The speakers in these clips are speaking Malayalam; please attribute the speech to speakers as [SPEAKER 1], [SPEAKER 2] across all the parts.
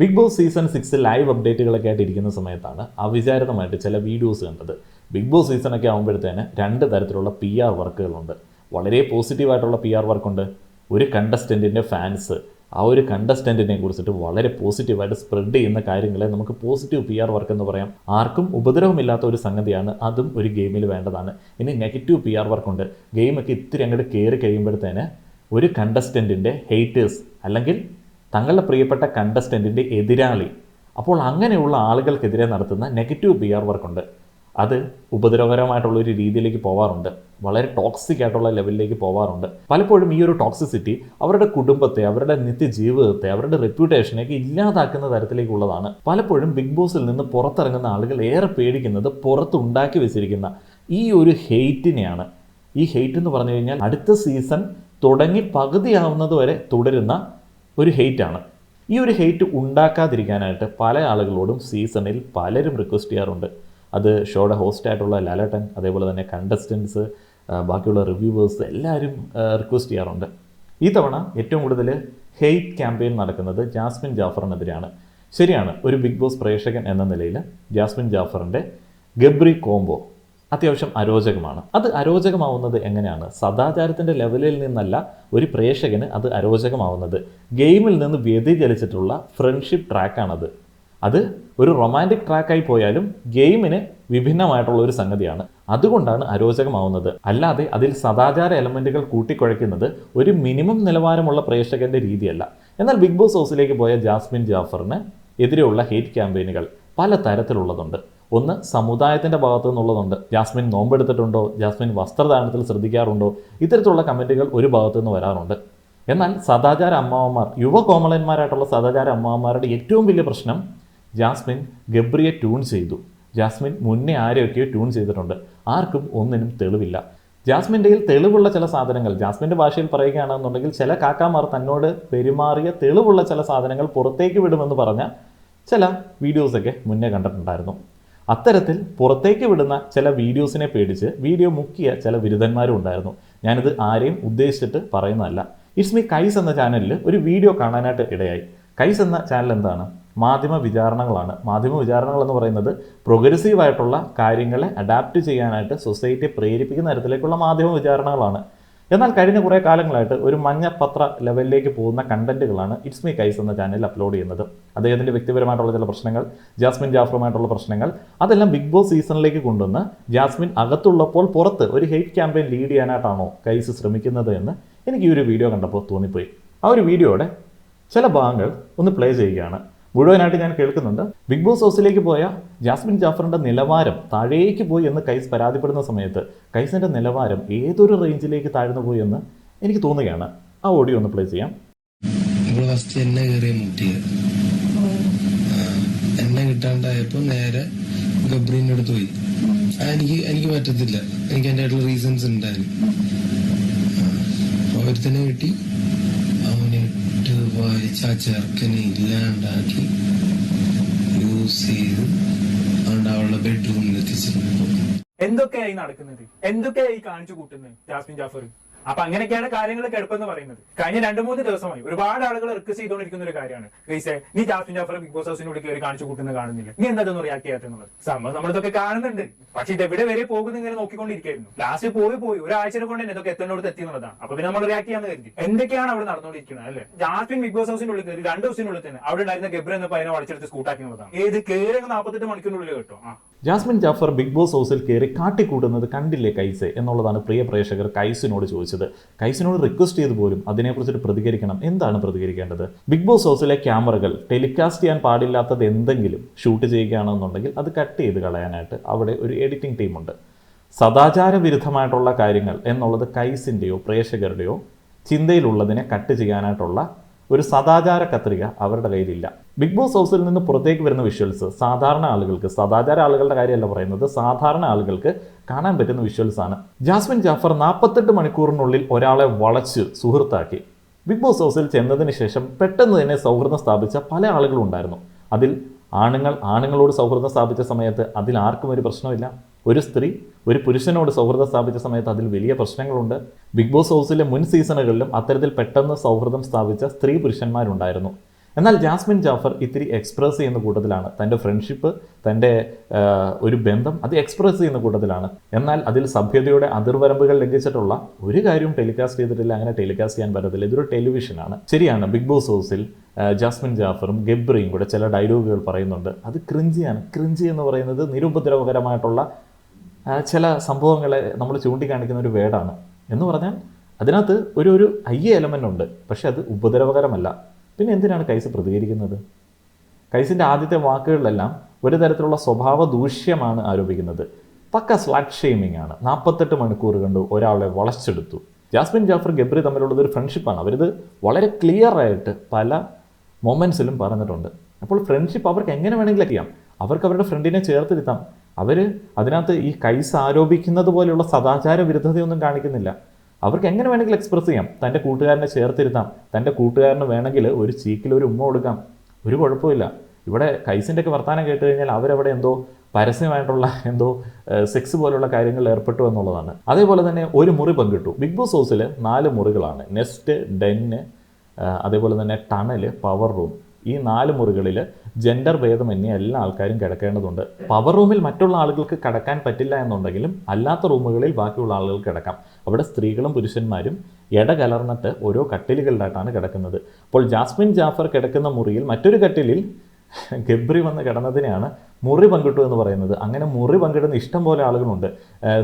[SPEAKER 1] Bigg Boss season six live അപ്ഡേറ്റുകളൊക്കെ ആയിട്ട് ഇരിക്കുന്ന സമയത്താണ് അവിചാരിതമായിട്ട് ചില വീഡിയോസ് കണ്ടത്. ബിഗ് ബോസ് സീസണൊക്കെ ആകുമ്പോഴത്തേന് രണ്ട് തരത്തിലുള്ള പി ആർ വർക്കുകളുണ്ട് വളരെ പോസിറ്റീവായിട്ടുള്ള പി ആർ വർക്കുണ്ട് ഒരു കണ്ടസ്റ്റന്റിന്റെ ഫാൻസ് ആ ഒരു കണ്ടസ്റ്റന്റിനെ കുറിച്ചിട്ട് വളരെ പോസിറ്റീവായിട്ട് സ്പ്രെഡ് ചെയ്യുന്ന കാര്യങ്ങളെ നമുക്ക് പോസിറ്റീവ് പി ആർ വർക്ക് എന്ന് പറയാം. ആർക്കും ഉപദ്രവമില്ലാത്ത ഒരു സംഗതിയാണ് അതും ഒരു ഗെയിമിൽ വേണ്ടതാണ്. ഇനി നെഗറ്റീവ് പി ആർ വർക്കുണ്ട് ഗെയിമൊക്കെ ഇത്തിരി അങ്ങോട്ട് കയറി കഴിയുമ്പോഴത്തേന് ഒരു കണ്ടസ്റ്റന്റിന്റെ ഹെയ്റ്റേഴ്സ് അല്ലെങ്കിൽ തങ്ങളുടെ പ്രിയപ്പെട്ട കണ്ടസ്റ്റന്റിന്റെ എതിരാളി. അപ്പോൾ അങ്ങനെയുള്ള ആളുകൾക്കെതിരെ നടത്തുന്ന നെഗറ്റീവ് പി ആർ വർക്കുണ്ട് അത് ഉപദ്രവകരമായിട്ടുള്ള ഒരു രീതിയിലേക്ക് പോവാറുണ്ട്. വളരെ ടോക്സിക് ആയിട്ടുള്ള ലെവലിലേക്ക് പോവാറുണ്ട്. പലപ്പോഴും ഈ ഒരു ടോക്സിസിറ്റി അവരുടെ കുടുംബത്തെ അവരുടെ നിത്യജീവിതത്തെ അവരുടെ റെപ്യൂട്ടേഷനെയൊക്കെ ഇല്ലാതാക്കുന്ന തരത്തിലേക്കുള്ളതാണ്. പലപ്പോഴും ബിഗ് ബോസിൽ നിന്ന് പുറത്തിറങ്ങുന്ന ആളുകൾ ഏറെ പേടിക്കുന്നത് പുറത്തുണ്ടാക്കി വെച്ചിരിക്കുന്ന ഈ ഒരു ഹെയ്റ്റിനെയാണ് ഈ ഹെയ്റ്റ് എന്ന് പറഞ്ഞു കഴിഞ്ഞാൽ അടുത്ത സീസൺ തുടങ്ങി പകുതിയാവുന്നത് വരെ തുടരുന്ന ഒരു ഹെയ്റ്റാണ് ഈ ഒരു ഹെയ്റ്റ് ഉണ്ടാക്കാതിരിക്കാനായിട്ട് പല ആളുകളോടും സീസണിൽ പലരും റിക്വസ്റ്റ് ചെയ്യാറുണ്ട്. അത് ഷോയുടെ ഹോസ്റ്റായിട്ടുള്ള ലാലട്ടൻ അതേപോലെ തന്നെ കണ്ടസ്റ്റൻസ് ബാക്കിയുള്ള റിവ്യൂവേഴ്സ് എല്ലാവരും റിക്വസ്റ്റ് ചെയ്യാറുണ്ട്. ഈ തവണ ഏറ്റവും കൂടുതൽ ഹെയ്റ്റ് ക്യാമ്പയിൻ നടക്കുന്നത് ജാസ്മിൻ ജാഫറിനെതിരെയാണ്. ശരിയാണ് ഒരു ബിഗ് ബോസ് പ്രേക്ഷകൻ എന്ന നിലയിൽ ജാസ്മിൻ ജാഫറിന്റെ ഗബ്രി കോംബോ അത്യാവശ്യം അരോചകമാണ്. അത് അരോചകമാവുന്നത് എങ്ങനെയാണ്? സദാചാരത്തിന്റെ ലെവലിൽ നിന്നല്ല ഒരു പ്രേക്ഷകന് അത് അരോചകമാവുന്നത്. ഗെയിമിൽ നിന്ന് വ്യതിചലിച്ചിട്ടുള്ള ഫ്രണ്ട്ഷിപ്പ് ട്രാക്കാണത് അത് ഒരു റൊമാന്റിക് ട്രാക്കായി പോയാലും ഗെയിമിന് വിഭിന്നമായിട്ടുള്ള ഒരു സംഗതിയാണ്. അതുകൊണ്ടാണ് അരോചകമാവുന്നത്. അല്ലാതെ അതിൽ സദാചാര എലമെന്റുകൾ കൂട്ടിക്കുഴയ്ക്കുന്നത് ഒരു മിനിമം നിലവാരമുള്ള പ്രേക്ഷകന്റെ രീതിയല്ല. എന്നാൽ ബിഗ് ബോസ് ഹൗസിലേക്ക് പോയ ജാസ്മിൻ ജാഫറിന് എതിരെയുള്ള ഹേറ്റ് ക്യാമ്പയിനുകൾ പല തരത്തിലുള്ളതുണ്ട് ഒന്ന് സമുദായത്തിന്റെ ഭാഗത്തു നിന്നുള്ളതുണ്ട്. ജാസ്മിൻ നോമ്പെടുത്തിട്ടുണ്ടോ? ജാസ്മിൻ വസ്ത്രധാരണത്തിൽ ശ്രദ്ധിക്കാറുണ്ടോ? ഇത്തരത്തിലുള്ള കമന്റുകൾ ഒരു ഭാഗത്തു നിന്ന് വരാറുണ്ട്. എന്നാൽ സദാചാര അമ്മാവന്മാർ യുവ കോമളന്മാരായിട്ടുള്ള സദാചാര അമ്മാവന്മാരുടെ ഏറ്റവും വലിയ പ്രശ്നം ജാസ്മിൻ ഗബ്രിയെ ട്യൂൺ ചെയ്തു. ജാസ്മിൻ മുന്നേ ആരെയൊക്കെയോ ട്യൂൺ ചെയ്തിട്ടുണ്ട്. ആർക്കും ഒന്നിനും തെളിവില്ല. ജാസ്മിന്റെയിൽ തെളിവുള്ള ചില സാധനങ്ങൾ ജാസ്മിന്റെ ഭാഷയിൽ പറയുകയാണെന്നുണ്ടെങ്കിൽ ചില കാക്കാമാർ തന്നോട് പെരുമാറിയ തെളിവുള്ള ചില സാധനങ്ങൾ പുറത്തേക്ക് വിടുമെന്ന് പറഞ്ഞ ചില വീഡിയോസൊക്കെ മുന്നേ കണ്ടിട്ടുണ്ടായിരുന്നു. അത്തരത്തിൽ പുറത്തേക്ക് വിടുന്ന ചില വീഡിയോസിനെ പേടിച്ച് വീഡിയോ മുക്കിയ ചില ബിരുദന്മാരും ഉണ്ടായിരുന്നു. ഞാനിത് ആരെയും ഉദ്ദേശിച്ചിട്ട് പറയുന്നതല്ല. ഇറ്റ്സ് മീ കൈസ് എന്ന ചാനലിൽ ഒരു വീഡിയോ കാണാനായിട്ട് ഇടയായി. കൈസ് എന്ന ചാനൽ എന്താണ്? മാധ്യമ വിചാരണകളാണ്. മാധ്യമ വിചാരണകൾ എന്ന് പറയുന്നത് പ്രോഗ്രസീവായിട്ടുള്ള കാര്യങ്ങളെ അഡാപ്റ്റ് ചെയ്യാനായിട്ട് സൊസൈറ്റിയെ പ്രേരിപ്പിക്കുന്ന തരത്തിലേക്കുള്ള മാധ്യമ വിചാരണകളാണ്. എന്നാൽ കഴിഞ്ഞ കുറേ കാലങ്ങളായിട്ട് ഒരു മഞ്ഞപ്പത്ര ലെവലിലേക്ക് പോകുന്ന കണ്ടന്റുകളാണ് ഇറ്റ്സ് മീ കൈസ് എന്ന ചാനലിൽ അപ്ലോഡ് ചെയ്യുന്നത്. അദ്ദേഹത്തിന്റെ വ്യക്തിപരമായിട്ടുള്ള ചില പ്രശ്നങ്ങൾ ജാസ്മിൻ ജാഫറുമായിട്ടുള്ള പ്രശ്നങ്ങൾ അതെല്ലാം ബിഗ് ബോസ് സീസണിലേക്ക് കൊണ്ടുവന്ന് ജാസ്മിൻ അകത്തുള്ളപ്പോൾ പുറത്ത് ഒരു ഹെയ്റ്റ് ക്യാമ്പയിൻ ലീഡ് ചെയ്യാനായിട്ടാണോ കൈസ് ശ്രമിക്കുന്നത് എന്ന് എനിക്ക് ഈ ഒരു വീഡിയോ കണ്ടപ്പോൾ തോന്നിപ്പോയി. ആ ഒരു വീഡിയോയുടെ ചില ഭാഗങ്ങൾ ഒന്ന് പ്ലേ ചെയ്യുകയാണ്. മുഴുവനായിട്ട് ഞാൻ കേൾക്കുന്നുണ്ട്. ബിഗ് ബോസ് ഹൗസിലേക്ക് പോയ ജാസ്മിൻ ജാഫറിന്റെ നിലവാരം താഴേക്ക് പോയി എന്ന് കൈസ് പരാതിപ്പെടുന്ന സമയത്ത് കൈസിന്റെ നിലവാരം ഏതൊരു റേഞ്ചിലേക്ക് താഴ്ന്നു പോയി എന്ന് എനിക്ക് തോന്നുകയാണ്. ആ ഓഡിയോ ഒന്ന് പ്ലേ ചെയ്യാം.
[SPEAKER 2] ഫസ്റ്റ് എന്നെ കയറിയ മുട്ടിയത് എന്നെ കിട്ടാണ്ടായപ്പോ നേരെ ഗബ്രീന്റെ അടുത്ത് പോയി. എനിക്ക് എനിക്ക് പറ്റത്തില്ല. എനിക്ക് എന്റെ ആയിട്ടുള്ള റീസൺസ് ഉണ്ടായിരുന്നു. ഒരുത്തനെ കിട്ടി വലിച്ച ആ ചെറുക്കനെ ഇല്ലാണ്ടാക്കി യൂസ് ചെയ്ത് അതുകൊണ്ട് അവളുടെ ബെഡ്റൂമിൽ എത്തിച്ചിരുന്നു.
[SPEAKER 3] എന്തൊക്കെയായി നടക്കുന്നത്? എന്തൊക്കെയായി കാണിച്ചു കൂട്ടുന്നത്? ജാസ്മിൻ ജാഫർ. അപ്പൊ അങ്ങനെയൊക്കെയാണ് കാര്യങ്ങൾ കിടപ്പെന്ന് പറയുന്നത്. കഴിഞ്ഞ രണ്ടു മൂന്ന് ദിവസമായി ഒരുപാട് ആളുകൾ റിക്വസ്റ്റ് ചെയ്തുകൊണ്ടിരിക്കുന്ന ഒരു കാര്യമാണ്. ഗൈസെ നീ ജാസ്മിൻ ജാഫർ ബിഗ് ബോസ് ഹൗസിനോട് കയറി കാണിച്ചു കൂട്ടുന്നത് കാണുന്നില്ല. നീ എന്താ റിയാക്ട് ചെയ്യാത്തുള്ളത് സംഭവം നമ്മളിതൊക്കെ കാണുന്നുണ്ട്. പക്ഷെ ഇത് എവിടെ വരെ പോകുന്ന ഇങ്ങനെ നോക്കിക്കൊണ്ടിരിക്കുന്നു ലാസ്റ്റ് പോയി പോയി. ഒരാഴ്ച കൊണ്ട് തന്നെ ഇതൊക്കെ എത്തുന്നോട് എത്തി എന്നുള്ളതാണ്. അപ്പൊ പിന്നെ നമ്മൾ റിയാക്ട് ചെയ്യാന്ന് കരുതി. എന്തൊക്കെയാണ് അവിടെ നടന്നുകൊണ്ടിരിക്കുന്നത് അല്ലെ? ജാസ്മിൻ ബിഗ് ബോസ് ഹൗസിനുള്ളിൽ കയറി രണ്ട് ദിവസത്തിനുള്ളിൽ തന്നെ അവിടെ ഉണ്ടായിരുന്ന ഗബ്ര എന്ന പയ്യനെ വളച്ചെടുത്ത് സ്കൂട്ടാക്കിയുള്ളതാണ് ഏത് കയറി നാൽപ്പത്തെട്ട് മണിക്കൂറിനുള്ളിൽ കേട്ടോ? ആ.
[SPEAKER 1] ജാസ്മിൻ ജാഫർ ബിഗ് ബോസ് ഹൗസിൽ കയറി കാട്ടിക്കൂട്ടുന്നത് കണ്ടില്ലേ കൈസ് എന്നുള്ളതാണ് പ്രിയ പ്രേക്ഷകർ കൈസിനോട് ചോദിച്ചത്. കൈസിനോട് റിക്വസ്റ്റ് ചെയ്ത് പോലും അതിനെക്കുറിച്ചിട്ട് പ്രതികരിക്കണം. എന്താണ് പ്രതികരിക്കേണ്ടത്? ബിഗ് ബോസ് ഹൗസിലെ ക്യാമറകൾ ടെലികാസ്റ്റ് ചെയ്യാൻ പാടില്ലാത്തത് എന്തെങ്കിലും ഷൂട്ട് ചെയ്യുകയാണെന്നുണ്ടെങ്കിൽ അത് കട്ട് ചെയ്ത് കളയാനായിട്ട് അവിടെ ഒരു എഡിറ്റിംഗ് ടീമുണ്ട് സദാചാര വിരുദ്ധമായിട്ടുള്ള കാര്യങ്ങൾ എന്നുള്ളത് കൈസിന്റെയോ പ്രേക്ഷകരുടെയോ ചിന്തയിലുള്ളതിനെ കട്ട് ചെയ്യാനായിട്ടുള്ള ഒരു സദാചാര കത്രിക അവരുടെ കയ്യിലില്ല. ബിഗ് ബോസ് ഹൗസിൽ നിന്ന് പുറത്തേക്ക് വരുന്ന വിഷ്വൽസ് സാധാരണ ആളുകൾക്ക് സദാചാര ആളുകളുടെ കാര്യമല്ല പറയുന്നത് സാധാരണ ആളുകൾക്ക് കാണാൻ പറ്റുന്ന വിഷ്വൽസ് ആണ്. ജാസ്മിൻ ജാഫർ നാൽപ്പത്തെട്ട് മണിക്കൂറിനുള്ളിൽ ഒരാളെ വളച്ച് സുഹൃത്താക്കി. ബിഗ് ബോസ് ഹൗസിൽ ചെന്നതിന് ശേഷം പെട്ടെന്ന് തന്നെ സൗഹൃദം സ്ഥാപിച്ച പല ആളുകളും ഉണ്ടായിരുന്നു. അതിൽ ആണുങ്ങൾ ആണുങ്ങളോട് സൗഹൃദം സ്ഥാപിച്ച സമയത്ത് അതിൽ ആർക്കും ഒരു പ്രശ്നമില്ല ഒരു സ്ത്രീ ഒരു പുരുഷനോട് സൗഹൃദം സ്ഥാപിച്ച സമയത്ത് അതിൽ വലിയ പ്രശ്നങ്ങളുണ്ട്. ബിഗ് ബോസ് ഹൗസിലെ മുൻ സീസണുകളിലും അത്തരത്തിൽ പെട്ടെന്ന് സൗഹൃദം സ്ഥാപിച്ച സ്ത്രീ പുരുഷന്മാരുണ്ടായിരുന്നു. എന്നാൽ ജാസ്മിൻ ജാഫർ ഇത്തിരി എക്സ്പ്രസ് ചെയ്യുന്ന കൂട്ടത്തിലാണ്. തന്റെ ഫ്രണ്ട്ഷിപ്പ് തന്റെ ഒരു ബന്ധം അത് എക്സ്പ്രസ് ചെയ്യുന്ന കൂട്ടത്തിലാണ്. എന്നാൽ അതിൽ സഭ്യതയുടെ അതിർവരമ്പുകൾ ലംഘിച്ചിട്ടുള്ള ഒരു കാര്യവും ടെലികാസ്റ്റ് ചെയ്തിട്ടില്ല. അങ്ങനെ ടെലികാസ്റ്റ് ചെയ്യാൻ പറ്റത്തില്ല. ഇതൊരു ടെലിവിഷനാണ് ശരിയാണ് ബിഗ് ബോസ് ഹൗസിൽ ജാസ്മിൻ ജാഫറും ഗബ്രിയും കൂടെ ചില ഡയലോഗുകൾ പറയുന്നുണ്ട്. അത് ക്രിഞ്ചിയാണ് ക്രിഞ്ചി എന്ന് പറയുന്നത് നിരുപദ്രവകരമായിട്ടുള്ള ചില സംഭവങ്ങളെ നമ്മൾ ചൂണ്ടിക്കാണിക്കുന്ന ഒരു വേർഡാണ് എന്ന് പറഞ്ഞാൽ അതിനകത്ത് ഒരു ഒരു അയ്യ എലമെന്റ് ഉണ്ട്. പക്ഷെ അത് ഉപദ്രവകരമല്ല. പിന്നെ എന്തിനാണ് കൈസ് പ്രതികരിക്കുന്നത്? കൈസിന്റെ ആദ്യത്തെ വാക്കുകളിലെല്ലാം ഒരു തരത്തിലുള്ള സ്വഭാവ ദൂഷ്യമാണ് ആരോപിക്കുന്നത്. പക്ക സ്ലാറ്റ് ഷെയ്മിംഗ് ആണ്. നാൽപ്പത്തെട്ട് മണിക്കൂർ കണ്ടു ഒരാളെ വളച്ചെടുത്തു. ജാസ്മിൻ ജാഫർ ഗബ്രി തമ്മിലുള്ളത് ഒരു ഫ്രണ്ട്ഷിപ്പാണ് അവരിത് വളരെ ക്ലിയർ ആയിട്ട് പല മൊമെന്റ്സിലും പറഞ്ഞിട്ടുണ്ട്. അപ്പോൾ ഫ്രണ്ട്ഷിപ്പ് അവർക്ക് എങ്ങനെ വേണമെങ്കിലും ചെയ്യാം. അവർക്ക് അവരുടെ ഫ്രണ്ടിനെ ചേർത്തിരുത്താം. അവർ അതിനകത്ത് ഈ കൈസ് ആരോപിക്കുന്നത് പോലെയുള്ള സദാചാര വിരുദ്ധതയൊന്നും കാണിക്കുന്നില്ല. അവർക്ക് എങ്ങനെ വേണമെങ്കിലും എക്സ്പ്രസ് ചെയ്യാം. തന്റെ കൂട്ടുകാരനെ ചേർത്തിരുത്താം. തന്റെ കൂട്ടുകാരന് വേണമെങ്കിൽ ഒരു ചീക്കിൽ ഒരു ഉമ്മ കൊടുക്കാം. ഒരു കുഴപ്പമില്ല. ഇവിടെ കൈസിന്റെ ഒക്കെ വർത്തമാനം കേട്ട് കഴിഞ്ഞാൽ അവരവിടെ എന്തോ പരസ്യമായിട്ടുള്ള എന്തോ സെക്സ് പോലുള്ള കാര്യങ്ങളിൽ ഏർപ്പെട്ടു എന്നുള്ളതാണ്. അതേപോലെ തന്നെ ഒരു മുറി പങ്കിട്ടു. ബിഗ് ബോസ് ഹൗസിൽ നാല് മുറികളാണ്. നെസ്റ്റ് ഡെന്ന് അതേപോലെ തന്നെ ടണൽ പവർ റൂം ഈ നാല് മുറികളിൽ ജെൻഡർ ഭേദമന്യേ എല്ലാ ആൾക്കാരും കിടക്കേണ്ടതുണ്ട്. പവർ റൂമിൽ മറ്റുള്ള ആളുകൾക്ക് കിടക്കാൻ പറ്റില്ല എന്നുണ്ടെങ്കിലും അല്ലാത്ത റൂമുകളിൽ ബാക്കിയുള്ള ആളുകൾ കിടക്കാം. അവിടെ സ്ത്രീകളും പുരുഷന്മാരും ഇട കലർന്നിട്ട് ഓരോ കട്ടിലുകളിലായിട്ടാണ് കിടക്കുന്നത്. അപ്പോൾ ജാസ്മിൻ ജാഫർ കിടക്കുന്ന മുറിയിൽ മറ്റൊരു കട്ടിലിൽ ഗബ്രി വന്ന കിടന്നതിനെയാണ് മുറി പങ്കിട്ടു എന്ന് പറയുന്നത്. അങ്ങനെ മുറി പങ്കിടുന്ന ഇഷ്ടം പോലെ ആളുകളുണ്ട്.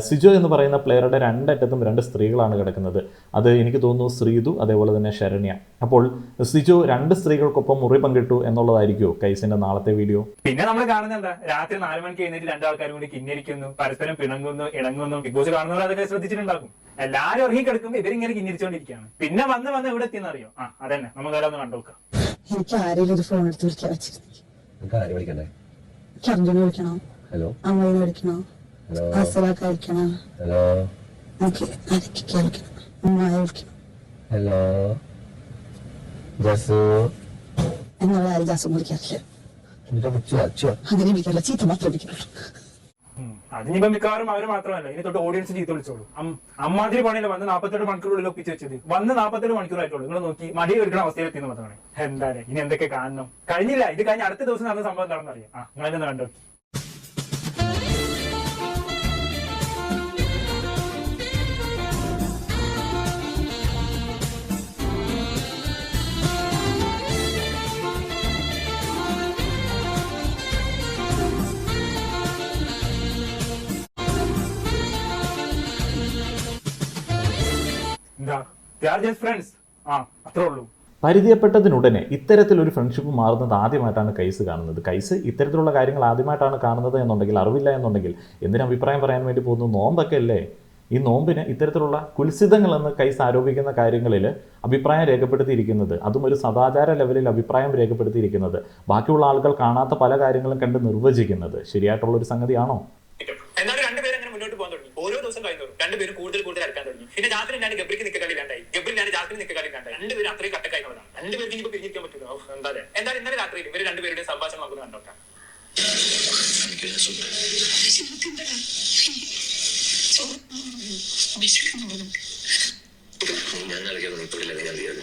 [SPEAKER 1] സിജോ എന്ന് പറയുന്ന പ്ലെയറുടെ രണ്ടറ്റത്തും രണ്ട് സ്ത്രീകളാണ് കിടക്കുന്നത്. അത് എനിക്ക് തോന്നുന്നു ശ്രീതു അതേപോലെ തന്നെ ശരണ്യ. അപ്പോൾ സിജോ രണ്ട് സ്ത്രീകൾക്കൊപ്പം മുറി പങ്കിട്ടു എന്നുള്ളതായിരിക്കുമോ കൈസിന്റെ നാളത്തെ വീഡിയോ?
[SPEAKER 3] പിന്നെ നമ്മൾ കാണുന്നത് എന്താ? രാത്രി നാല് മണിക്ക് എഴുന്നേറ്റ് രണ്ടാൾക്കാരും കൂടി കിന്നിരിക്കുന്നു പരസ്പരം പിണങ്ങുന്നു ഇണങ്ങുന്നു. ബിഗ് ബോസ് കാണുന്നവർ അതൊക്കെ ശ്രദ്ധിച്ചിട്ടുണ്ടാകും. എല്ലാരും ഇറങ്ങി കിടക്കുമ്പോൾ ഇവരിങ്ങനെ കിന്നിരിച്ചോണ്ടിരിക്കുകയാണ് പിന്നെ വന്ന് വന്ന് ഇവിടെ എത്തിയെന്നറിയോ ആ അതന്നെ. നമുക്ക് അതൊന്ന് കണ്ടുനോക്കാം
[SPEAKER 4] എനിക്ക് ആരെങ്കിലും ഒരു ഫോൺ എടുത്ത് വിളിക്കാൻ വെച്ചിരുന്നു എനിക്ക് അർജുനെ വിളിക്കണോ?
[SPEAKER 5] ഹലോ
[SPEAKER 4] അമ്മയെ വിളിക്കണോ?
[SPEAKER 5] ഹലോ
[SPEAKER 4] അസലാക്ക വിളിക്കണോ?
[SPEAKER 5] ഹലോ
[SPEAKER 4] എനിക്ക് അരക്കിക്ക് വിളിക്കണം ഉമ്മായ വിളിക്കണം.
[SPEAKER 5] ഹലോ ജസു?
[SPEAKER 4] എന്നുള്ള ആരും ജാസം വിളിക്കാറില്ല. അങ്ങനെ വിളിക്കാറില്ല. ചീത്ത മാത്രം വിളിക്കുള്ളൂ
[SPEAKER 3] ഉം. അതിനിപ്പോ മിക്കവാറും അവർ മാത്രമല്ല. ഇനി തൊട്ട് ഓഡിയൻസ് ചീത്ത വിളിച്ചോളൂ. അമ്മാതിരി പണിയില്ല വന്ന് നാപ്പത്തെട്ട് മണിക്കൂറുള്ളിൽ ഒപ്പിച്ച് വെച്ചത്? വന്ന് നാപ്പത്തെട്ട് മണിക്കൂറായിട്ടുള്ളൂ നിങ്ങൾ നോക്കി മടി ഒരുക്കണ അവസ്ഥയിൽ എത്തിയെന്ന് മാത്രമാണ്. എന്താണ് ഇനി എന്തൊക്കെ കാണണം? കഴിഞ്ഞില്ല. ഇത് കഴിഞ്ഞ അടുത്ത ദിവസം നടന്ന സംഭവം എന്താണെന്ന് അറിയാം. ആ നിങ്ങളൊന്ന് കണ്ടു ഫ്രണ്ട്സ് ആ അത്രേ ഉള്ളൂ.
[SPEAKER 1] പരിചയപ്പെട്ടതിനുടനെ ഇത്തരത്തിലൊരു ഫ്രണ്ട്ഷിപ്പ് മാറുന്നത് ആദ്യമായിട്ടാണ് കൈസ് കാണുന്നത്. കൈസ് ഇത്തരത്തിലുള്ള കാര്യങ്ങൾ ആദ്യമായിട്ടാണ് കാണുന്നത് എന്നുണ്ടെങ്കിൽ അറിവില്ല എന്നുണ്ടെങ്കിൽ എന്തിനു അഭിപ്രായം പറയാൻ വേണ്ടി പോകുന്നു? നോമ്പൊക്കെ അല്ലേ? ഈ നോമ്പിന് ഇത്തരത്തിലുള്ള കുൽസിതങ്ങളെന്ന് കൈസ് ആരോപിക്കുന്ന കാര്യങ്ങളിൽ അഭിപ്രായം രേഖപ്പെടുത്തിയിരിക്കുന്നത് അതും ഒരു സദാചാര ലെവലിൽ അഭിപ്രായം രേഖപ്പെടുത്തിയിരിക്കുന്നത് ബാക്കിയുള്ള ആളുകൾ കാണാത്ത പല കാര്യങ്ങളും കണ്ട് നിർവചിക്കുന്നത് ശരിയായിട്ടുള്ള ഒരു സംഗതിയാണോ
[SPEAKER 3] എന്നാലും രണ്ടുപേരും അങ്ങനെ മുന്നോട്ട് പോകാൻ തുടങ്ങി ഓരോ ദിവസം കഴിയുന്നവരും രണ്ടുപേരും കൂടുതൽ കൂടുതൽ അടുക്കാൻ തുടങ്ങി. പിന്നെ ജാസ്മിൻ ഞാൻ ഗബ്രിക്ക് നിൽക്കാൻ വേണ്ടായി. ഗബ്രി ഞാൻ ജാസിന് നിൽക്കാൻ വേണ്ടായി. രണ്ടുപേരും അത്രയും കട്ടക്കായിട്ടുള്ളതാണ് രണ്ടുപേർക്ക് ഇനിയിപ്പോ പിരിഞ്ഞിരിക്കാൻ പറ്റില്ല എന്താ എന്തായാലും ഇന്നലെ രാത്രി ഇവർ രണ്ടുപേരുടെയും സംഭാഷണം നമുക്ക് കണ്ടോക്കാം
[SPEAKER 5] ഞാൻ നിറക്കേണ്ടവര് നിറക്കാൻ എടുത്ത് അറിയാതെ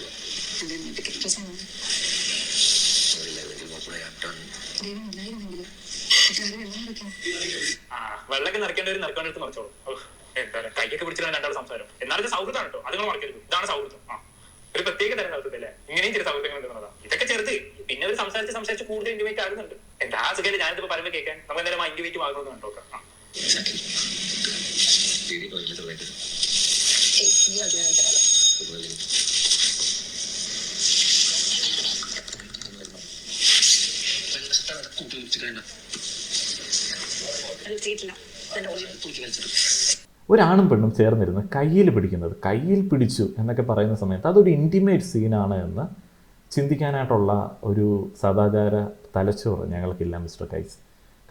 [SPEAKER 3] ആ വെള്ളമൊക്കെ നിറയ്ക്കേണ്ടവർ നിറക്കേണ്ടടുത്ത് മറിച്ചോളൂ ഓ, എന്താ പറയാ, കൈയൊക്കെ പിടിച്ചിട്ടാണ് രണ്ടാൾ സംസാരം. എന്നാലും ഇത് സൗഹൃദമാണ് കേട്ടോ. അത് നിങ്ങൾ മറക്കരുത്. ഇതാണ് സൗഹൃദം. ആ. ഒരു പ്രത്യേക തരം സൗഹൃദം അല്ലേ? ഇങ്ങനെയും ചില സൗഹൃദങ്ങൾ ഉണ്ടെന്നുള്ളതാണ് ഇതൊക്കെ ചെറുത്. പിന്നെ ഒരു സംസാരിച്ച് സംസാരിച്ച് കൂടുതൽ ഇന്റിമേറ്റ് ആകുന്നുണ്ട്. എന്റെ ആ സുഖം ഞാനിപ്പോ പറയുമ്പോൾ കേൾക്കാൻ. നമ്മൾ എന്തായാലും ഇന്റിമേറ്റ് ആകുന്നത് കണ്ടോക്കാം ആ.
[SPEAKER 1] ഒരാണും പെണ്ണും ചേർന്നിരുന്ന് കയ്യിൽ പിടിക്കുന്നത് കയ്യിൽ പിടിച്ചു എന്നൊക്കെ പറയുന്ന സമയത്ത് അതൊരു ഇന്റിമേറ്റ് സീനാണ് എന്ന് ചിന്തിക്കാനായിട്ടുള്ള ഒരു സദാചാര തലച്ചോറ് ഞങ്ങൾക്കില്ല മിസ്റ്റർ കൈസ്.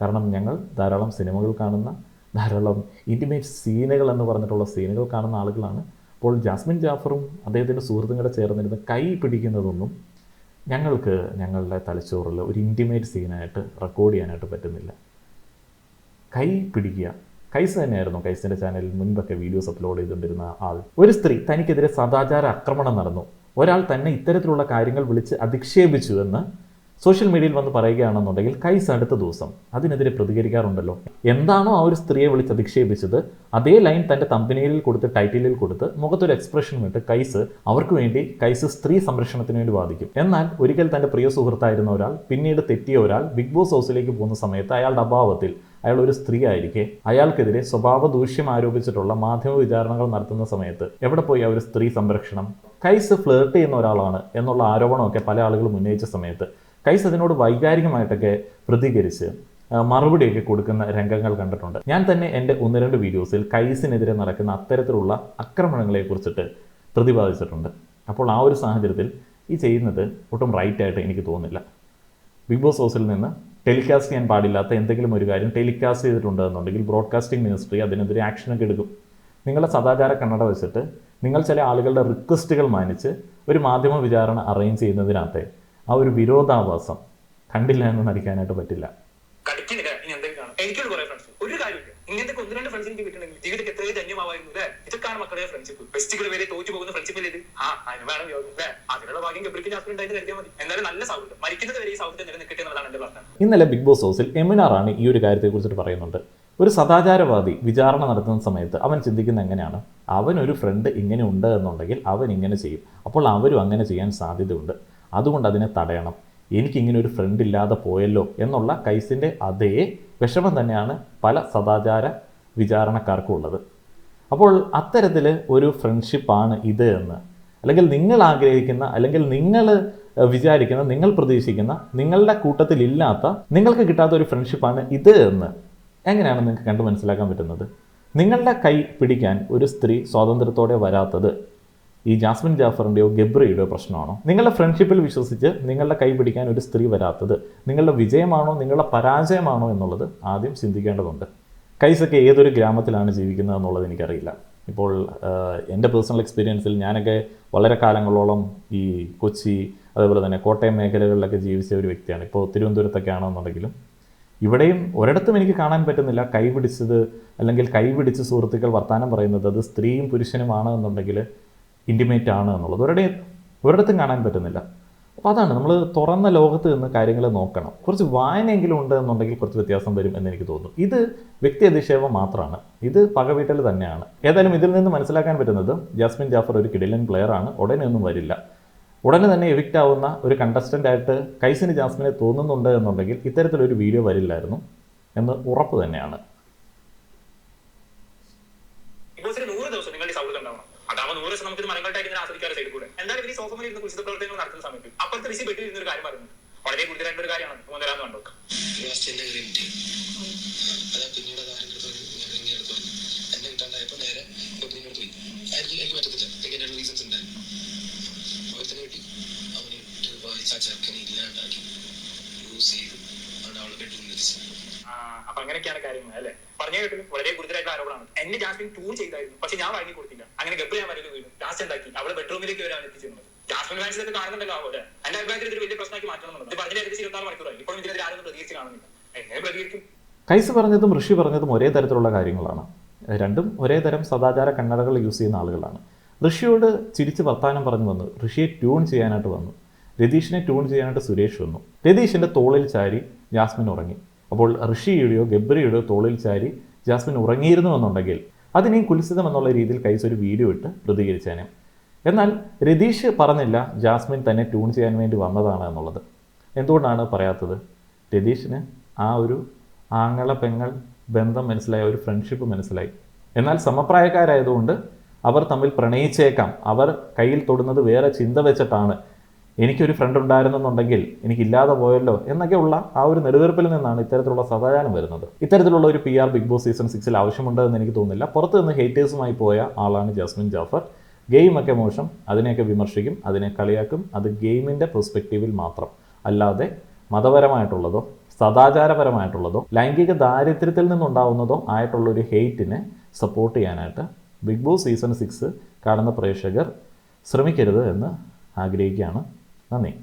[SPEAKER 1] കാരണം ഞങ്ങൾ ധാരാളം സിനിമകൾ കാണുന്ന ധാരാളം ഇന്റിമേറ്റ് സീനുകൾ എന്ന് പറഞ്ഞിട്ടുള്ള സീനുകൾ കാണുന്ന ആളുകളാണ്. അപ്പോൾ ജാസ്മിൻ ജാഫറും അദ്ദേഹത്തിന്റെ സുഹൃത്തും കൂടെ ചേർന്നിരുന്ന് കൈ പിടിക്കുന്നതൊന്നും ഞങ്ങൾക്ക് ഞങ്ങളുടെ തലച്ചോറിൽ ഒരു ഇന്റിമേറ്റ് സീനായിട്ട് റെക്കോർഡ് ചെയ്യാനായിട്ട് പറ്റുന്നില്ല. കൈ പിടിക്കുക. കൈസ് തന്നെയായിരുന്നു കൈസിന്റെ ചാനലിൽ മുൻപൊക്കെ വീഡിയോസ് അപ്ലോഡ് ചെയ്തുകൊണ്ടിരുന്ന ആൾ. ഒരു സ്ത്രീ തനിക്കെതിരെ സദാചാര ആക്രമണം നടന്നു. ഒരാൾ തന്നെ ഇത്തരത്തിലുള്ള കാര്യങ്ങൾ വിളിച്ച് അധിക്ഷേപിച്ചു എന്ന് സോഷ്യൽ മീഡിയയിൽ വന്ന് പറയുകയാണെന്നുണ്ടെങ്കിൽ കൈസ് അടുത്ത ദിവസം അതിനെതിരെ പ്രതികരിക്കാറുണ്ടല്ലോ. എന്താണോ ആ ഒരു സ്ത്രീയെ വിളിച്ച് അധിക്ഷേപിച്ചത് അതേ ലൈൻ തന്റെ തമ്പനിയിൽ കൊടുത്ത് ടൈറ്റിലിൽ കൊടുത്ത് മുഖത്തൊരു എക്സ്പ്രഷൻ ഇട്ട് കൈസ് അവർക്ക് വേണ്ടി കൈസ് സ്ത്രീ സംരക്ഷണത്തിന് വേണ്ടി വാദിക്കും. എന്നാൽ ഒരിക്കൽ തന്റെ പ്രിയ സുഹൃത്തായിരുന്ന ഒരാൾ പിന്നീട് തെറ്റിയ ഒരാൾ ബിഗ് ബോസ് ഹൗസിലേക്ക് പോകുന്ന സമയത്ത് അയാളുടെ അഭാവത്തിൽ അയാൾ ഒരു സ്ത്രീ ആയിരിക്കെ അയാൾക്കെതിരെ സ്വഭാവ ദൂഷ്യം ആരോപിച്ചിട്ടുള്ള മാധ്യമ വിചാരണകൾ നടത്തുന്ന സമയത്ത് എവിടെ പോയി ആ ഒരു സ്ത്രീ സംരക്ഷണം? കൈസ് ഫ്ലേർട്ട് ചെയ്യുന്ന ഒരാളാണ് എന്നുള്ള ആരോപണമൊക്കെ പല ആളുകളും ഉന്നയിച്ച സമയത്ത് കൈസ് അതിനോട് വൈകാരികമായിട്ടൊക്കെ പ്രതികരിച്ച് മറുപടിയൊക്കെ കൊടുക്കുന്ന രംഗങ്ങൾ കണ്ടിട്ടുണ്ട്. ഞാൻ തന്നെ എന്റെ ഒന്ന് രണ്ട് വീഡിയോസിൽ കൈസിനെതിരെ നടക്കുന്ന അത്തരത്തിലുള്ള ആക്രമണങ്ങളെ കുറിച്ചിട്ട് പ്രതിപാദിച്ചിട്ടുണ്ട്. അപ്പോൾ ആ ഒരു സാഹചര്യത്തിൽ ഈ ചെയ്യുന്നത് ഒട്ടും റൈറ്റായിട്ട് എനിക്ക് തോന്നുന്നില്ല. ബിഗ് ബോസ് ഹൗസിൽ നിന്ന് ടെലികാസ്റ്റ് ചെയ്യാൻ പാടില്ലാത്ത എന്തെങ്കിലും ഒരു കാര്യം ടെലികാസ്റ്റ് ചെയ്തിട്ടുണ്ട് എന്നുണ്ടെങ്കിൽ ബ്രോഡ്കാസ്റ്റിംഗ് മിനിസ്ട്രി അതിനെതിരെ ആക്ഷനൊക്കെ എടുക്കും. നിങ്ങളുടെ സദാചാര കണ്ണട വെച്ചിട്ട് നിങ്ങൾ ചില ആളുകളുടെ റിക്വസ്റ്റുകൾ മാനിച്ച് ഒരു മാധ്യമ വിചാരണ അറേഞ്ച് ചെയ്യുന്നതിനകത്തെ ആ ഒരു വിരോധാഭാസം കണ്ടില്ല എന്ന് നടിക്കാനായിട്ട് പറ്റില്ല.
[SPEAKER 3] കളിക്കുന്നില്ല ഇനി എന്തെങ്കിലും എനിക്കുള്ള കുറെ ഫ്രണ്ട്സ് ഒരു കാര്യമില്ല. ഇങ്ങനത്തെ ഒന്ന് രണ്ട് ഫ്രണ്ട്സ് എനിക്ക് കിട്ടണമെങ്കിൽ ജീവിതത്തിൽ എത്രയോ ധന്യമാവായിരുന്നു അല്ലേ? ഇതൊക്കെയാണ് മക്കളുടെ ഫ്രണ്ട്ഷിപ്പ് ബെസ്റ്റുകൾ വരെ തോറ്റു പോകുന്ന ഫ്രണ്ട്ഷിപ്പ് ഇത്? ആ അതിന് വേണം യോഗം അല്ലേ? അതിനുള്ള ഭാഗ്യം ഗബ്രിക്ക് ഞാൻ ഉണ്ടായിരുന്നു കരുതിയാൽ മതി. എന്നാലും നല്ല സൗഹൃദം. മരിക്കുന്നത് വരെ ഈ സൗഹൃദം നിലനിൽക്കട്ടെ എന്നുള്ളതാണ് എന്റെ പ്രാർത്ഥന.
[SPEAKER 1] ഇന്നലെ ബിഗ് ബോസ് ഹൗസിൽ എമിനാർ ആണ് ഈ ഒരു കാര്യത്തെ കുറിച്ചിട്ട് പറയുന്നുണ്ട്. ഒരു സദാചാരവാദി വിചാരണ നടത്തുന്ന സമയത്ത് അവൻ ചിന്തിക്കുന്ന എങ്ങനെയാണ്? അവൻ ഒരു ഫ്രണ്ട് ഇങ്ങനെ ഉണ്ട് എന്നുണ്ടെങ്കിൽ അവൻ ഇങ്ങനെ ചെയ്യും. അപ്പോൾ അവരും അങ്ങനെ ചെയ്യാൻ സാധ്യതയുണ്ട്. അതുകൊണ്ട് അതിനെ തടയണം. എനിക്കിങ്ങനെ ഒരു ഫ്രണ്ട് ഇല്ലാതെ പോയല്ലോ എന്നുള്ള കൈസിന്റെ അതേ വിഷമം തന്നെയാണ് പല സദാചാര വിചാരണക്കാർക്കും ഉള്ളത് അപ്പോൾ അത്തരത്തിൽ ഒരു ഫ്രണ്ട്ഷിപ്പാണ് ഇത് എന്ന്. അല്ലെങ്കിൽ നിങ്ങൾ ആഗ്രഹിക്കുന്ന അല്ലെങ്കിൽ നിങ്ങൾ വിചാരിക്കുന്ന നിങ്ങൾ പ്രതീക്ഷിക്കുന്ന നിങ്ങളുടെ കൂട്ടത്തിൽ ഇല്ലാത്ത നിങ്ങൾക്ക് കിട്ടാത്ത ഒരു ഫ്രണ്ട്ഷിപ്പാണ് ഇത് എന്ന്. എങ്ങനെയാണ് നിങ്ങൾക്ക് കണ്ട് മനസ്സിലാക്കാൻ പറ്റുന്നത്? നിങ്ങളുടെ കൈ പിടിക്കാൻ ഒരു സ്ത്രീ സ്വാതന്ത്ര്യത്തോടെ വരാത്തത് ഈ ജാസ്മിൻ ജാഫറിന്റെയോ ഗബ്രിയുടെയോ പ്രശ്നമാണോ? നിങ്ങളുടെ ഫ്രണ്ട്ഷിപ്പിൽ വിശ്വസിച്ച് നിങ്ങളുടെ കൈ പിടിക്കാൻ ഒരു സ്ത്രീ വരാത്തത് നിങ്ങളുടെ വിജയമാണോ നിങ്ങളുടെ പരാജയമാണോ എന്നുള്ളത് ആദ്യം ചിന്തിക്കേണ്ടതുണ്ട്. കൈസൊക്കെ ഏതൊരു ഗ്രാമത്തിലാണ് ജീവിക്കുന്നത് എന്നുള്ളത് എനിക്കറിയില്ല. ഇപ്പോൾ എന്റെ പേഴ്സണൽ എക്സ്പീരിയൻസിൽ ഞാനൊക്കെ വളരെ കാലങ്ങളോളം ഈ കൊച്ചി അതേപോലെ തന്നെ കോട്ടയം മേഖലകളിലൊക്കെ ജീവിച്ച ഒരു വ്യക്തിയാണ്. ഇപ്പോൾ തിരുവനന്തപുരത്തൊക്കെ ആണെന്നുണ്ടെങ്കിലും ഇവിടെയും ഒരിടത്തും എനിക്ക് കാണാൻ പറ്റുന്നില്ല. കൈ പിടിച്ചത് അല്ലെങ്കിൽ കൈ പിടിച്ച് സുഹൃത്തുക്കൾ വർത്തമാനം പറയുന്നത് അത് സ്ത്രീയും പുരുഷനുമാണ് എന്നുണ്ടെങ്കിൽ ഇന്റിമേറ്റ് ആണ് എന്നുള്ളത്. ഒരിടെ ഒരിടത്തും കാണാൻ പറ്റുന്നില്ല. അപ്പോൾ അതാണ് നമ്മൾ തുറന്ന ലോകത്ത് നിന്ന് കാര്യങ്ങൾ നോക്കണം. കുറച്ച് വായനയെങ്കിലും ഉണ്ട് എന്നുണ്ടെങ്കിൽ കുറച്ച് വ്യത്യാസം വരും എന്ന് എനിക്ക് തോന്നുന്നു. ഇത് വ്യക്തി അധിക്ഷേപം മാത്രമാണ് ഇത് പകവീട്ടൽ തന്നെയാണ്. ഏതായാലും ഇതിൽ നിന്ന് മനസ്സിലാക്കാൻ പറ്റുന്നത് ജാസ്മിൻ ജാഫർ ഒരു കിടിലൻ പ്ലെയർ ആണ്. ഉടനെ ഒന്നും വരില്ല. ഉടനെ തന്നെ എവിക്റ്റ് ആവുന്ന ഒരു കണ്ടസ്റ്റന്റ് ആയിട്ട് കൈസിന് ജാസ്മിനെ തോന്നുന്നുണ്ട് എന്നുണ്ടെങ്കിൽ ഇത്തരത്തിലൊരു വീഡിയോ വരില്ലായിരുന്നു എന്ന് ഉറപ്പ് തന്നെയാണ്.
[SPEAKER 3] ദിവസം നിങ്ങളുടെ സൗഹൃദം ഉണ്ടാവണം. അതാവുമ്പോൾ നൂറ് ദിവസം നമുക്ക് മരങ്ങൾട്ടായിട്ട് ഇങ്ങനെ ആസ്വദിക്കാറ് സൈഡിൽ കൂടെ. എന്തായാലും ഇവർ സോഫമിൽ ഇരുന്ന് കുരിശിത പ്രവർത്തനങ്ങൾ നടത്തുന്ന സമയത്ത് അപ്പുറത്തെ ഋഷി ബെഡിൽ ഇരുന്നൊരു കാര്യം പറഞ്ഞു വളരെ കൂടുതലായിട്ടുള്ള ഒരു കാര്യമാണ് മൂന്നരാന്ന് കണ്ടു.
[SPEAKER 2] പിന്നീട് എന്നെ കിട്ടാണ്ടായപ്പോ നേരെ അടുത്ത് പോയി. എനിക്ക് എനിക്ക് പറ്റത്തില്ല. എനിക്ക് എന്റെ റീസൺസ് ഉണ്ടായിരുന്നു. ഒരുത്തനെ കിട്ടി. അവന് വായിച്ച ചെറുക്കനെ ഇല്ലാണ്ടാക്കി. യൂസ് ചെയ്ത്.
[SPEAKER 3] അപ്പൊ അങ്ങനെയൊക്കെയാണ് കാര്യങ്ങൾ അല്ലേ? പറഞ്ഞു കേട്ടത് വളരെ ഗുരുതരായിട്ടുള്ള ആരോപണമാണ്. എന്നെ ജാസ്മിൻ ടൂർ ചെയ്തായിരുന്നു. പക്ഷെ ഞാൻ വഴങ്ങി കൊടുത്തില്ല. അങ്ങനെ ഗപ്പ് ഞാൻ വരൽ വീണു ലാസ്റ്റ് എന്താക്കി? അവളെ ബെഡ്റൂമിലേക്ക് വരാൻ എത്തിച്ചിരുന്നത് ജാസ്മിൻ ഫാൻസ് ഇതൊക്കെ കാണുന്നുണ്ടല്ലോ അവിടെ എന്റെ അഭിപ്രായത്തിൽ ഇതൊരു വലിയ പ്രശ്നമാക്കി മാറ്റണമെന്നുണ്ട് പറഞ്ഞ ഏകദേശം ഇരുപത്തിനാല് മണിക്കൂറായി. ഇപ്പോഴും ഇതിനെതിരെ ആരും പ്രതികരിച്ച് കാണുന്നില്ല. എങ്ങനെ പ്രതികരിക്കും?
[SPEAKER 1] കൈസ് പറഞ്ഞതും ഋഷി പറഞ്ഞതും ഒരേ തരത്തിലുള്ള കാര്യങ്ങളാണ്. രണ്ടും ഒരേ തരം സദാചാര കണ്ണടകൾ യൂസ് ചെയ്യുന്ന ആളുകളാണ്. ഋഷിയോട് ചിരിച്ച് വർത്താനം പറഞ്ഞു വന്നു. ഋഷിയെ ട്യൂൺ ചെയ്യാനായിട്ട് വന്നു. രതീഷിനെ ട്യൂൺ ചെയ്യാനായിട്ട് സുരേഷ് വന്നു. രതീഷിന്റെ തോളിൽ ചാരി ജാസ്മിൻ ഉറങ്ങി. അപ്പോൾ ഋഷിയുടെയോ ഗബ്രിയുടെയോ തോളിൽ ചാരി ജാസ്മിൻ ഉറങ്ങിയിരുന്നു എന്നുണ്ടെങ്കിൽ അതിനെയും കുൽസിതം എന്നുള്ള രീതിയിൽ കൈസ് ഒരു വീഡിയോ ഇട്ട് പ്രതികരിച്ചേനെ. എന്നാൽ രതീഷ് പറഞ്ഞില്ല ജാസ്മിൻ തന്നെ ട്യൂൺ ചെയ്യാൻ വേണ്ടി വന്നതാണ് എന്നുള്ളത്. എന്തുകൊണ്ടാണ് പറയാത്തത്? രതീഷിന് ആ ഒരു ആങ്ങള പെങ്ങൾ ബന്ധം മനസ്സിലായി ഒരു ഫ്രണ്ട്ഷിപ്പ് മനസ്സിലായി. എന്നാൽ സമപ്രായക്കാരായതുകൊണ്ട് അവർ തമ്മിൽ പ്രണയിച്ചേക്കാം. അവർ കയ്യിൽ തൊടുന്നത് വേറെ ചിന്ത വെച്ചിട്ടാണ്. എനിക്കൊരു ഫ്രണ്ട് ഉണ്ടായിരുന്നെന്നുണ്ടെങ്കിൽ എനിക്കില്ലാതെ പോയല്ലോ എന്നൊക്കെയുള്ള ആ ഒരു നെടുതീർപ്പിൽ നിന്നാണ് ഇത്തരത്തിലുള്ള സദാചാരം വരുന്നത്. ഇത്തരത്തിലുള്ള ഒരു P R Bigg Boss season സിക്സിൽ ആവശ്യമുണ്ട് എന്ന് എനിക്ക് തോന്നുന്നില്ല. പുറത്ത് നിന്ന് ഹേറ്റേഴ്സുമായി പോയ ആളാണ് ജസ്മിൻ ജാഫർ. ഗെയിമൊക്കെ മോശം. അതിനെയൊക്കെ വിമർശിക്കും. അതിനെ കളിയാക്കും. അത് ഗെയിമിന്റെ പെർസ്പെക്റ്റീവിൽ മാത്രം. അല്ലാതെ മതപരമായിട്ടുള്ളതോ സദാചാരപരമായിട്ടുള്ളതോ ലൈംഗിക ദാരിദ്ര്യത്തിൽ നിന്നുണ്ടാവുന്നതോ ആയിട്ടുള്ള ഒരു ഹെയ്റ്റിനെ സപ്പോർട്ട് ചെയ്യാനായിട്ട് ബിഗ് ബോസ് സീസൺ സിക്സ് കാണുന്ന പ്രേക്ഷകർ ശ്രമിക്കരുത് എന്ന് ആഗ്രഹിക്കുകയാണ്. Amém.